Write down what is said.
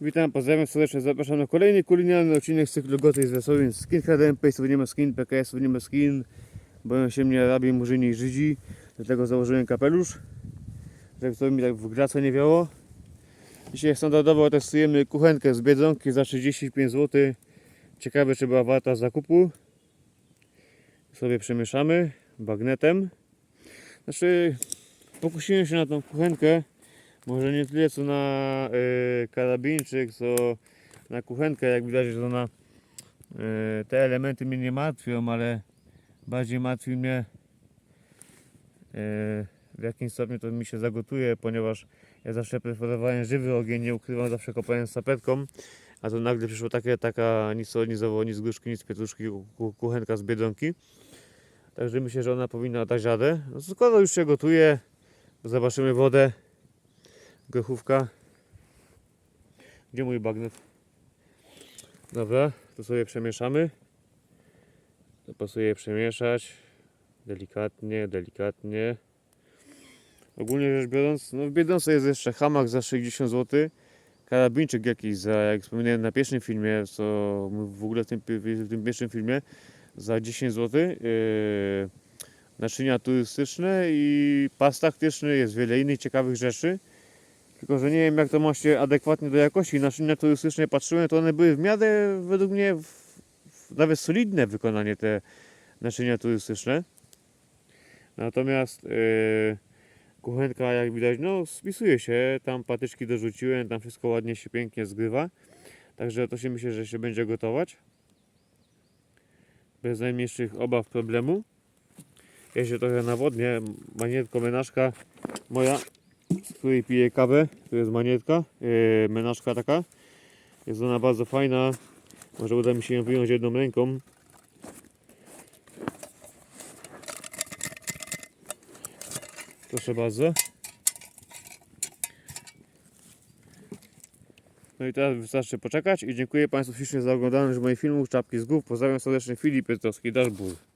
Witam, pozdrawiam serdecznie, zapraszam na kolejny kulinarny odcinek z cyklu Goty z Wesołym Skinheadem, Pejsów nie ma skin, PKS-ów nie ma skin, boją się mnie Arabii, Murzyni i Żydzi, dlatego założyłem kapelusz, żeby to mi tak w grace nie wiało. Dzisiaj standardowo testujemy kuchenkę z Biedronki za 35 zł, ciekawe czy była warta zakupu. Sobie przemieszamy bagnetem. Znaczy, pokusiłem się na tą kuchenkę, może nie tyle co na y, karabinczyk, co na kuchenkę. Jak widać, że ona, y, te elementy mnie nie martwią, ale bardziej martwi mnie y, w jakim stopniu to mi się zagotuje, ponieważ ja zawsze preferowałem żywy ogień, nie ukrywam, zawsze kopałem sapetką, a tu nagle przyszło takie, taka nic solnizowo, nic gruszki, nic pietruszki, ku- kuchenka z Biedronki. Także myślę, że ona powinna dać radę. No, skoro już się gotuje, zobaczymy wodę grochówka. Gdzie mój bagnet? Dobra, to sobie przemieszamy. To pasuje przemieszać. Delikatnie, delikatnie. Ogólnie rzecz biorąc, no w Biedronce jest jeszcze hamak za 60 zł. Karabinczyk jakiś za, jak wspomniałem na pierwszym filmie, co w ogóle w tym, w tym pierwszym filmie, za 10 zł. Yy, naczynia turystyczne i pas taktyczny, jest wiele innych ciekawych rzeczy. Tylko, że nie wiem jak to ma się adekwatnie do jakości. Naczynia turystyczne patrzyłem, to one były w miarę według mnie w, w, nawet solidne wykonanie te naczynia turystyczne. Natomiast yy, kuchenka jak widać, no spisuje się, tam patyczki dorzuciłem, tam wszystko ładnie się pięknie zgrywa. Także to się myślę, że się będzie gotować. Bez najmniejszych obaw problemu. Ja się trochę nawodnię, manietko menażka moja z której piję kawę. Tu jest manietka, yy, menażka taka. Jest ona bardzo fajna. Może uda mi się ją wyjąć jedną ręką. Proszę bardzo. No i teraz wystarczy poczekać i dziękuję Państwu ślicznie za oglądanie moich filmów. Czapki z głów. Pozdrawiam serdecznie Filip Piotrowski, Dashboard.